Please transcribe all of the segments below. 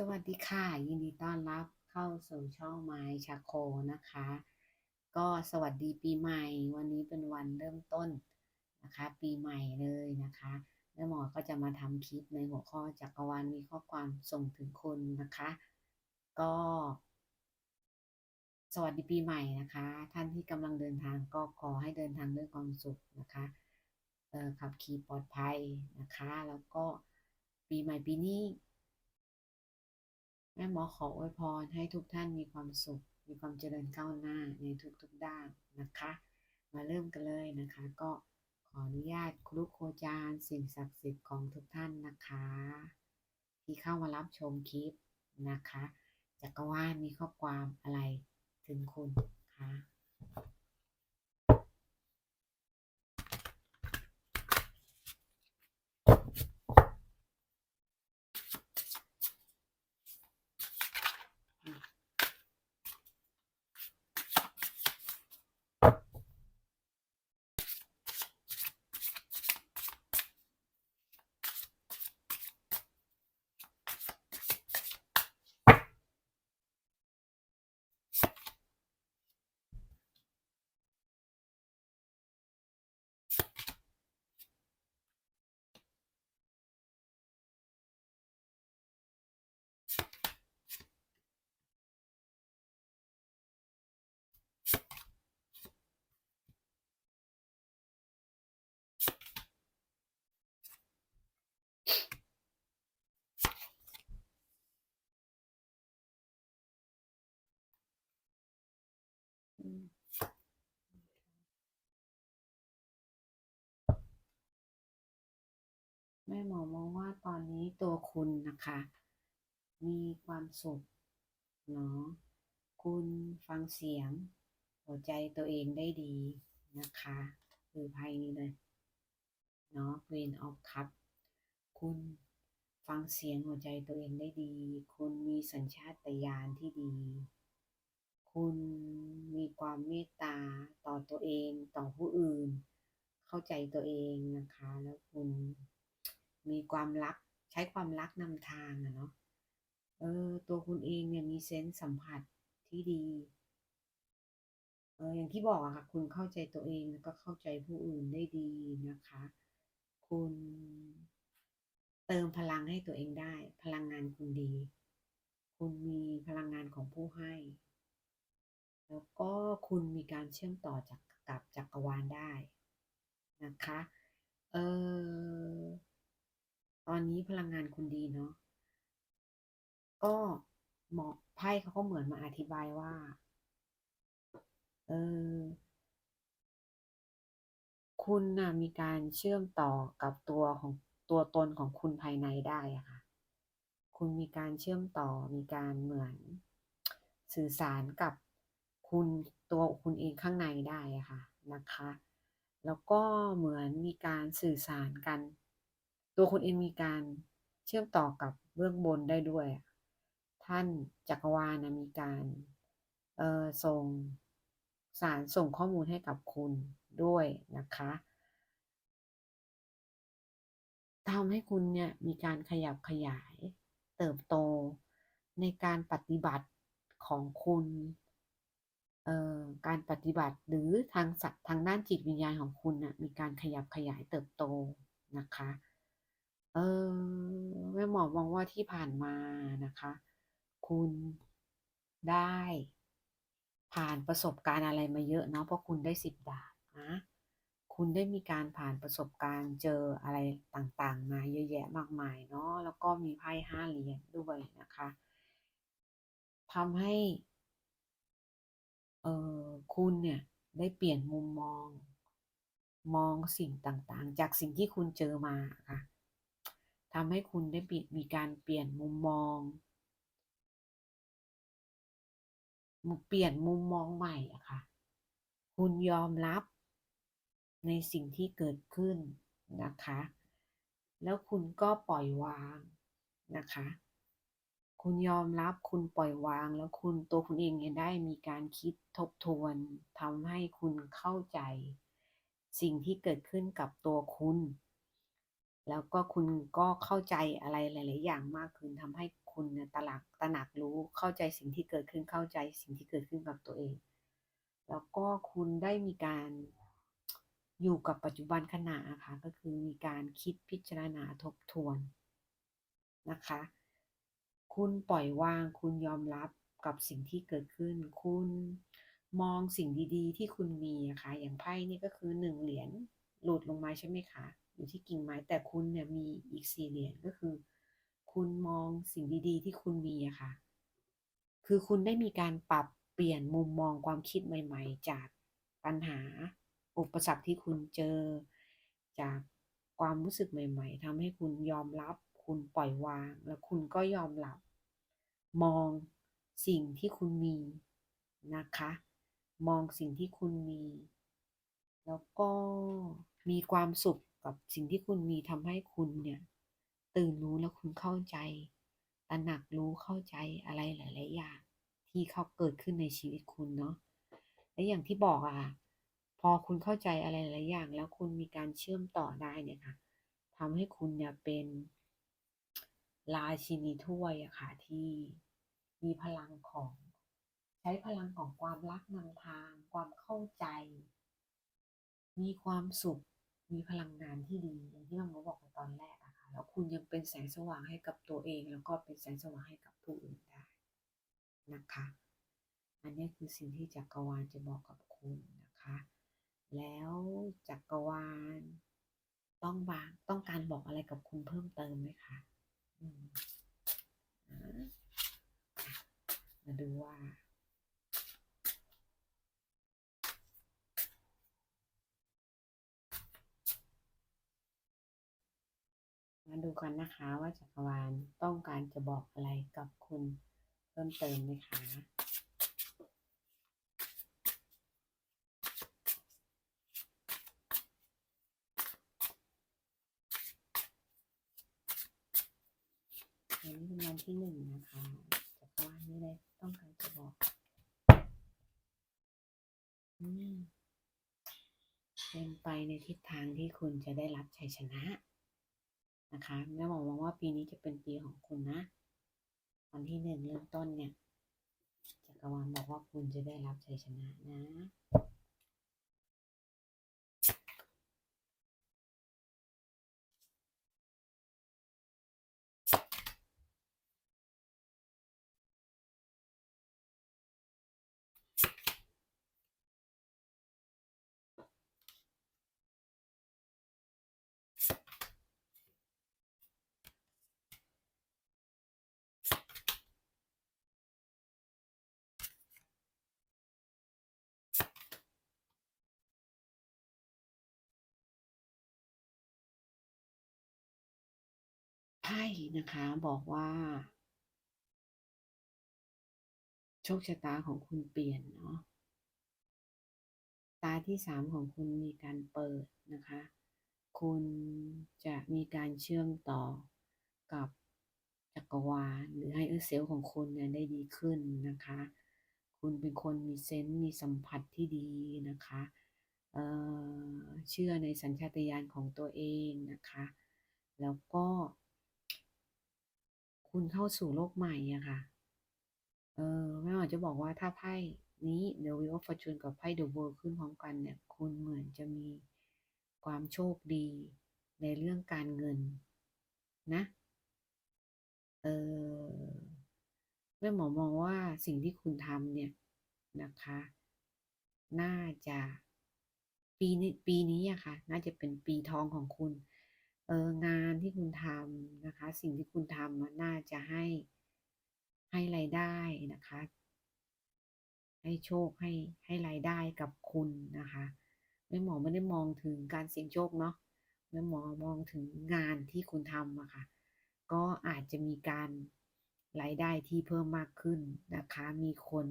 สวัสดีค่ะ ยินดีต้อนรับเข้าสู่ช่องไม้ชาโคนะคะ ก็สวัสดีปีใหม่ วันนี้เป็นวันเริ่มต้นนะคะ ปีใหม่เลยนะคะแม่หมอก็จะมาทำคลิปในหัวข้อจักรวาลมีข้อความส่งถึงคุณนะคะ ก็ สวัสดีปีใหม่นะคะ ท่านที่กำลังเดินทางก็ขอให้เดินทางด้วยความสุขนะคะขับขี่ปลอดภัยนะคะ แล้วก็ปีใหม่ปีนี้ แม่หมอขออวยพรให้ทุกท่านมีความสุข มีความเจริญก้าวหน้าในทุกๆด้านนะคะ มาเริ่มกันเลยนะคะ ก็ขออนุญาตครูโคจารสิ่งศักดิ์สิทธิ์ของทุกท่านนะคะ ที่เข้ามารับชมคลิปนะคะจักรวาลมีข้อความอะไรถึงคุณคะ ม่หมอมองว่าตอนนี้ตัวคุณนะคะ มีความสุขเนาะคุณฟังเสียง หัวใจตัวเองได้ดีนะคะคือไพ่นี้เลยเนาะ Queen of Cup คุณฟังเสียงหัวใจตัวเองได้ดี คุณมีสัญชาตญาณที่ดี คุณมีความเมตตาต่อตัวเองต่อผู้อื่น เข้าใจตัวเองนะคะ แล้วคุณ มีความรัก ใช้ความรักนำทางอะเนาะ เออ ตัวคุณเองเนี่ยมีเซนส์สัมผัสที่ดี เออ อย่างที่บอกอะค่ะ คุณเข้าใจตัวเองแล้วก็เข้าใจผู้อื่นได้ดีนะคะ คุณเติมพลังให้ตัวเองได้ พลังงานคุณดี คุณมีพลังงานของผู้ให้ แล้วก็คุณมีการเชื่อมต่อจากกับจักรวาลได้นะคะ เออ ตอนนี้พลังงานคุณดีเนาะก็หมอไพ่เขาก็เหมือนมาอธิบายว่า เออ คุณน่ะมีการเชื่อมต่อกับตัวของตัวตนของคุณภายในได้อะค่ะ คุณมีการเชื่อมต่อ มีการเหมือนสื่อสารกับคุณตัวคุณเองข้างในได้อะค่ะนะคะ แล้วก็เหมือนมีการสื่อสารกัน ตัวคุณเองมีการเชื่อมต่อกับเบื้องบนได้ด้วย ท่านจักรวาลนะมีการเออส่งสารส่งข้อมูลให้กับคุณด้วยนะคะทำให้คุณเนี่ยมีการขยับขยายเติบโตในการปฏิบัติของคุณการปฏิบัติหรือทางสัตว์ทางด้านจิตวิญญาณของคุณนะมีการขยับขยายเติบโตนะคะ เออแม่หมอมองว่าที่ผ่านมานะคะ คุณได้ ผ่านประสบการณ์อะไรมาเยอะเนาะเพราะคุณได้สิบดาบนะคุณได้มีการผ่านประสบการณ์เจออะไรต่างๆ มาเยอะแยะมากมายเนาะแล้วก็มีไพ่ห้าเหรียญด้วยนะคะทำให้เออคุณเนี่ยได้เปลี่ยนมุมมอง มองสิ่งต่างๆ จากสิ่งที่คุณเจอมาค่ะ ทำให้คุณได้มีการเปลี่ยนมุมมอง เปลี่ยนมุมมองใหม่อะค่ะ คุณยอมรับในสิ่งที่เกิดขึ้นนะคะ แล้วคุณก็ปล่อยวางนะคะ คุณยอมรับคุณปล่อยวาง แล้วคุณตัวคุณเองเนี่ยได้มีการคิดทบทวนทำให้คุณเข้าใจ สิ่งที่เกิดขึ้นกับตัวคุณ แล้วก็คุณก็เข้าใจอะไรหลาย ๆ อย่างมากขึ้นทำให้คุณเนี่ยตระหนักตระหนักรู้เข้าใจสิ่งที่เกิดขึ้นเข้าใจสิ่งที่เกิดขึ้นกับตัวเอง แล้วก็คุณได้มีการอยู่กับปัจจุบันขณะอะค่ะก็คือมีการคิดพิจารณาทบทวนนะคะ คุณปล่อยวางคุณยอมรับกับสิ่งที่เกิดขึ้น คุณมองสิ่งดี ๆ ที่คุณมีอะค่ะอย่างไพ่นี่ก็คือหนึ่งเหรียญหลุดลงมาใช่ไหมคะ อยู่ที่กิ่งไม้ แต่คุณเนี่ยมีอีกสี่เหรียญก็คือ คุณมองสิ่งดีๆ ที่คุณมีอะค่ะ คือคุณได้มีการปรับเปลี่ยนมุมมองความคิดใหม่ ๆ จากปัญหาอุปสรรคที่คุณเจอ จากความรู้สึกใหม่ ๆทำให้คุณยอมรับ คุณปล่อยวาง แล้วคุณก็ยอมรับ มองสิ่งที่คุณมีนะคะ มองสิ่งที่คุณมี แล้วก็มีความสุข กับสิ่งที่คุณมีทำให้คุณเนี่ย ตื่นรู้แล้วคุณเข้าใจตระหนักรู้เข้าใจอะไรหลาย ๆ อย่าง ที่เขาเกิดขึ้นในชีวิตคุณเนาะและอย่างที่บอกอะค่ะพอคุณเข้าใจอะไรหลายอย่าง แล้วคุณมีการเชื่อมต่อได้เนี่ยค่ะทำให้คุณเนี่ยเป็นราชินีถ้วยอะค่ะที่มีพลังของใช้พลังของความรักนำทาง ความเข้าใจ มีความสุข มีพลังงานที่ดีอย่างที่มัมโมบอกไปตอนแรกอะค่ะแล้วคุณยังเป็นแสงสว่างให้กับตัวเอง แล้วก็เป็นแสงสว่างให้กับผู้อื่นได้นะคะ อันนี้คือสิ่งที่จักรวาลจะบอกกับคุณนะคะ แล้วจักรวาลต้องบางต้องการบอกอะไรกับคุณเพิ่มเติมไหมคะอืมมาดูว่า มาดู กันนะคะว่าจักรวาลต้องการจะบอกอะไรกับคุณเพิ่มเติมไหมคะอันนี้เป็นวันที่หนึ่งนะคะจักรวาลนี่เลยต้องการจะบอกเป็นไปในทิศทางที่คุณจะได้รับชัยชนะ นะคะแม่หมอมองว่าปีนี้จะเป็นปีของคุณนะ วันที่หนึ่งเริ่มต้นเนี่ยจักรวาลบอกว่าคุณจะได้รับชัยชนะนะ ไพ่นะคะบอกว่า โชคชะตาของคุณเปลี่ยนเนาะตาที่สามของคุณมีการเปิดนะคะ คุณจะมีการเชื่อมต่อกับจักรวาลหรือให้เออเซลล์ของคุณเนี่ยได้ดีขึ้นนะคะ คุณเป็นคนมีเซนส์มีสัมผัสที่ดีนะคะเเชื่อในสัญชาตญาณของตัวเองนะคะ แล้วก็ คุณเข้าสู่โลกใหม่อะค่ะ เออแม่หมอจะบอกว่าถ้าไพ่นี้ The Wheel of Fortune กับไพ่ The World ขึ้นพร้อมกันเนี่ย คุณเหมือนจะมีความโชคดีในเรื่องการเงินนะ เออแม่หมอมองว่าสิ่งที่คุณทำเนี่ยนะคะ น่าจะปีนี้ปีนี้อะค่ะ น่าจะเป็นปีทองของคุณ เอองานที่คุณทำนะคะ สิ่งที่คุณทำน่าจะให้ให้รายได้นะคะ ให้โชคให้ให้รายได้กับคุณนะคะแม่หมอไม่ได้มองถึงการเสี่ยงโชคเนาะแม่หมอมองถึงงานที่คุณทำอะค่ะ ก็อาจจะมีการรายได้ที่เพิ่มมากขึ้นนะคะ มีคน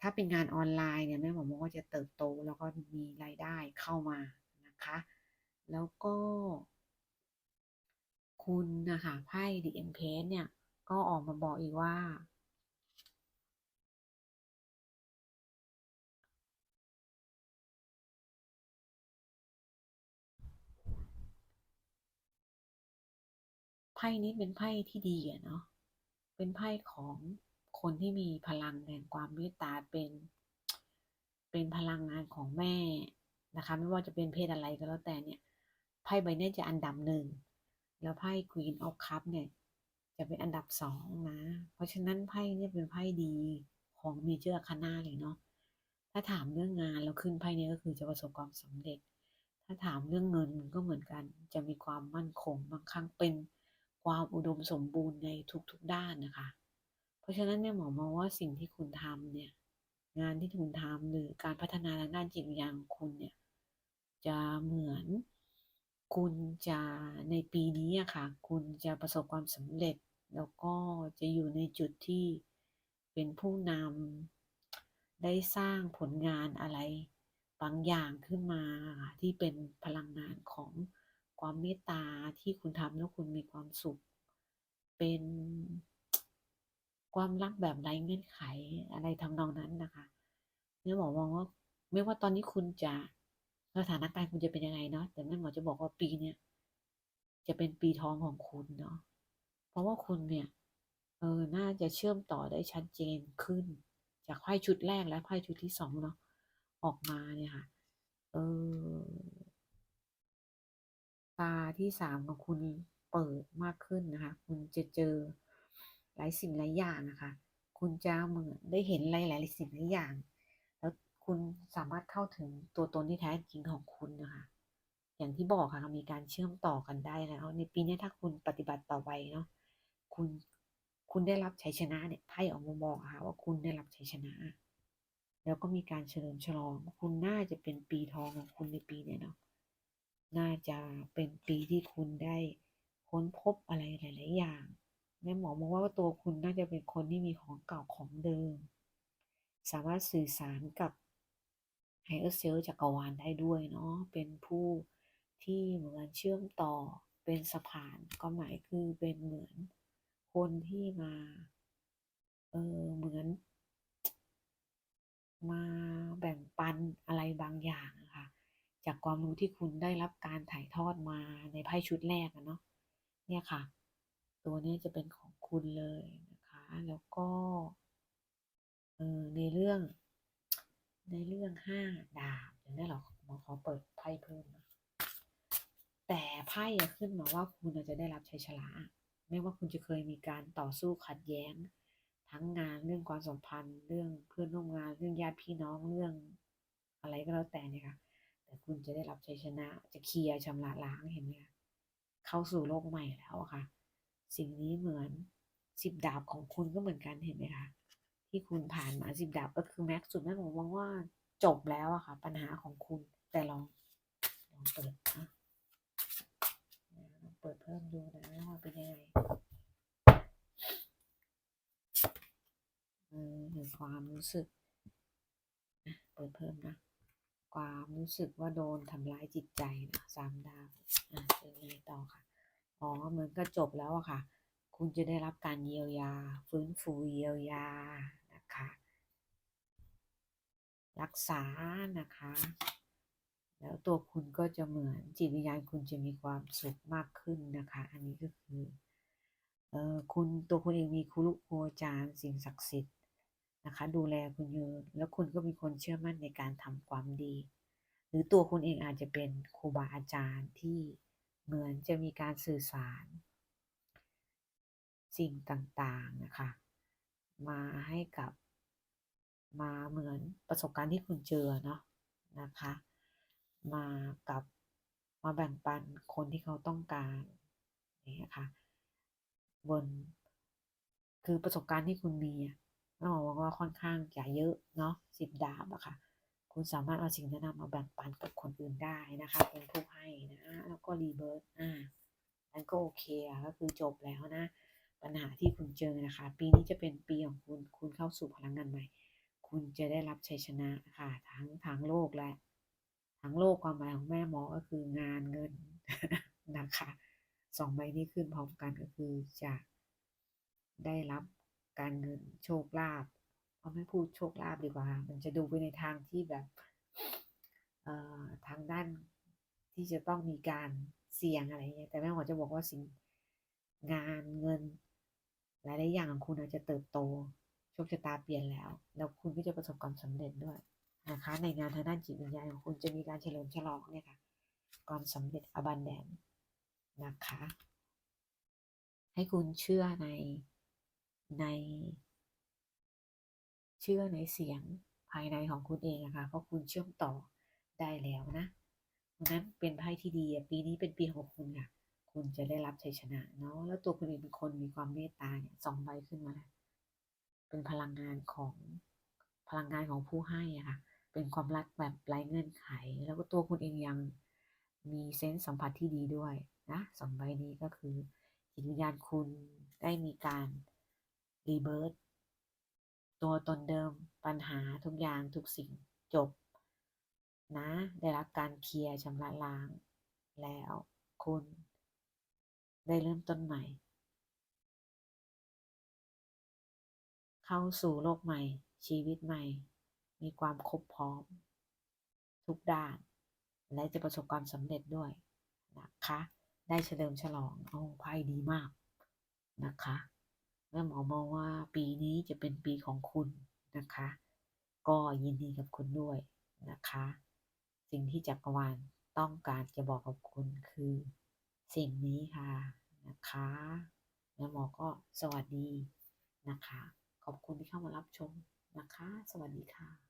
ถ้าเป็นงานออนไลน์เนี่ยแม่หมอมองว่าจะเติบโต แล้วก็มีรายได้เข้ามานะคะ แล้วก็ คุณนะคะไพ่ The Empress เนี่ย ก็ออกมาบอกอีกว่า ไพ่นี้เป็นไพ่ที่ดีอะเนาะเป็นไพ่ของคนที่มีพลังแห่งความเมตตาเป็น เป็นพลังงานของแม่นะคะ ไม่ว่าจะเป็นเพศอะไรก็แล้วแต่เนี่ยไพ่ใบนี้จะอันดับหนึ่ง แล้วไพ่ Queen of Cup เนี่ยจะเป็นอันดับสองนะ เพราะฉะนั้นไพ่เนี่ยเป็นไพ่ดีของเมเจอร์คานาเลยเนาะ ถ้าถามเรื่องงานแล้วขึ้นไพ่เนี้ก็คือจะประสบความสำเร็จ ถ้าถามเรื่องเงินก็เหมือนกัน จะมีความมั่นคงบางครั้งเป็นความอุดมสมบูรณ์ในทุกๆด้านนะคะ เพราะฉะนั้นเนี่ยหมอมองว่าสิ่งที่คุณทำเนี่ย งานที่คุณทำหรือการพัฒนาทางด้านจิตวิญญาณของคุณเนี่ยจะเหมือน คุณจะในปีนี้อะค่ะ คุณจะประสบความสำเร็จ แล้วก็จะอยู่ในจุดที่เป็นผู้นำได้สร้างผลงานอะไร บางอย่างขึ้นมาที่เป็นพลังงานของความเมตตาที่คุณทำแล้วคุณมีความสุข เป็นความรักแบบไร้เงื่อนไขอะไรทำนองนั้นนะคะเนี่ยหมอมองว่าไม่ว่าตอนนี้คุณจะ สถานการณ์คุณจะเป็นยังไงเนาะแต่แม่หมอจะบอกว่าปีเนี้ยจะเป็นปีทองของคุณเนาะเพราะว่าคุณเนี่ยเออน่าจะเชื่อมต่อได้ชัดเจนขึ้น จากไพ่ชุดแรกและไพ่ชุดที่สองเนาะออกมาเนี่ยค่ะเออตาที่สามของคุณเปิดมากขึ้นนะคะ คุณจะเจอหลายสิ่งหลายอย่างนะคะ คุณจะเหมือนได้เห็นหลายหลายสิ่งหลายอย่าง คุณสามารถเข้าถึงตัวตนที่แท้จริงของคุณนะคะ อย่างที่บอกค่ะมีการเชื่อมต่อกันได้แล้ว ในปีนี้ถ้าคุณปฏิบัติต่อไปเนาะคุณคุณได้รับชัยชนะเนี่ยไพ่ออกมาบอกค่ะว่าคุณได้รับชัยชนะ แล้วก็มีการเฉลิมฉลอง คุณน่าจะเป็นปีทองของคุณในปีเนี้ยเนาะน่าจะเป็นปีที่คุณได้ค้นพบอะไรหลาย ๆ อย่างแม่หมอมองว่าตัวคุณน่าจะเป็นคนที่มีของเก่าของเดิม สามารถสื่อสารกับ ไฮเออร์เซลจักรวาลได้ด้วยเนาะเป็นผู้ที่เหมือนเชื่อมต่อเป็นสะพานก็หมายคือเป็นเหมือนคนที่มาเออเหมือน มาแบ่งปันอะไรบางอย่างนะคะจากความรู้ที่คุณได้รับการถ่ายทอดมาในไพ่ชุดแรกอะเนาะเนี่ยค่ะ ตัวนี้จะเป็นของคุณเลยนะคะ แล้วก็เออในเรื่อง ในเรื่องห้าดาบเดี๋ยวนี้เราหมอขอเปิดไพ่เพิ่มนะแต่ไพ่อะขึ้นมาว่าคุณจะได้รับชัยชนะไม่ว่าคุณจะเคยมีการต่อสู้ขัดแย้ง ทั้งงานเรื่องความสัมพันธ์ เรื่องเพื่อนร่วมงานเรื่องญาติพี่น้องเรื่องอะไรก็แล้วแต่เนี่ยค่ะแต่คุณจะได้รับชัยชนะ จะเคลียร์ชำระล้างเห็นไหมคะเข้าสู่โลกใหม่แล้วอะค่ะ สิ่งนี้เหมือนสิบดาบของคุณก็เหมือนกันเห็นไหมคะ ที่คุณผ่านมาสิบดาบก็คือแม็กซ์สุดแม่ผมมองว่าจบแล้วอะค่ะ ปัญหาของคุณแต่ลองลองเปิดนะเปิดเพิ่มดูนะว่าเป็นยังไงเออเห็นความรู้สึกเปิดเพิ่มนะ ความรู้สึกว่าโดนทำร้ายจิตใจนะสามดาวอะเป็นไงต่อค่ะ อ๋อเหมือนก็จบแล้วอะค่ะ คุณจะได้รับการเยียวยา ฟื้นฟูเยียวยานะคะ รักษานะคะ แล้วตัวคุณก็จะเหมือนจิตวิญญาณคุณจะมีความสุขมากขึ้นนะคะ อันนี้ก็คือเออคุณตัวคุณเองมีครูครูอาจารย์สิ่งศักดิ์สิทธิ์นะคะ ดูแลคุณอยู่แล้วคุณก็มีคนเชื่อมั่นในการทำความดี หรือตัวคุณเองอาจจะเป็นครูบาอาจารย์ที่เหมือนจะมีการสื่อสาร สิ่งต่างๆนะคะ มาให้กับมาเหมือนประสบการณ์ที่คุณเจอเนาะนะคะ มากับมาแบ่งปันคนที่เขาต้องการนี่นะคะบนคือประสบการณ์ที่คุณมีอะต้องบอกว่าค่อนข้างจะเยอะเนาะสิบดาบอะค่ะ คุณสามารถเอาสิ่งนั้นมาแบ่งปันกับคนอื่นได้นะคะ เป็นผู้ให้นะ แล้วก็รีเบิร์ตอ่านั่นก็โอเคอะก็คือจบแล้วนะ ปัญหาที่คุณเจอนะคะ ปีนี้จะเป็นปีของคุณ คุณเข้าสู่พลังงานใหม่ คุณจะได้รับชัยชนะค่ะทั้งทางโลกและทั้งโลกความหมายของแม่หมอก็คืองานเงินนะคะสองใบนี้ขึ้นพร้อมกันก็คือจะได้รับการเงินโชคลาภเอาไม่พูดโชคลาภดีกว่า มันจะดูไปในทางที่แบบเอ่อทางด้านที่จะต้องมีการเสี่ยงอะไรเงี้ยแต่แม่หมอจะบอกว่าสิ่งงานเงิน หลายๆอย่างของคุณอาจจะเติบโตโชคชะตาเปลี่ยนแล้ว แล้วคุณก็จะประสบความสำเร็จด้วยนะคะในงานทางด้านจิตวิญญาณของคุณจะมีการเฉลิมฉลองเนี่ยค่ะความสำเร็จอบันแดนนะคะ ให้คุณเชื่อในใน เชื่อในเสียงภายในของคุณเองนะคะเพราะคุณเชื่อมต่อได้แล้วนะเพราะฉะนั้นเป็นไพ่ที่ดีปีนี้เป็นปีของคุณค่ะ คุณจะได้รับชัยชนะเนาะแล้วตัวคุณเองเป็นคนมีความเมตตาเนี่ยสองใบขึ้นมาแล้วเป็นพลังงานของพลังงานของผู้ให้อะค่ะเป็นความรักแบบไร้เงื่อนไข แล้วก็ตัวคุณเองยังมีเซนส์สัมผัสที่ดีด้วยนะสองใบนี้ก็คือจิตวิญญาณคุณได้มีการรีเบิร์ตตัวตนเดิมปัญหาทุกอย่างทุกสิ่งจบ นะ ได้รับการเคลียร์ชำระล้างแล้วคุณ ได้เริ่มต้นใหม่ เข้าสู่โลกใหม่ ชีวิตใหม่ มีความครบพร้อม ทุกด้าน และจะประสบความสำเร็จด้วยนะคะ ได้เฉลิมฉลองโอ้ไพ่ดีมากนะคะแม่หมอมองว่าปีนี้จะเป็นปีของคุณนะคะ ก็ยินดีกับคุณด้วยนะคะ สิ่งที่จักรวาลต้องการจะบอกกับคุณคือ สิ่งนี้ค่ะนะคะแม่หมอก็สวัสดีนะคะ ขอบคุณที่เข้ามารับชมนะคะ สวัสดีค่ะ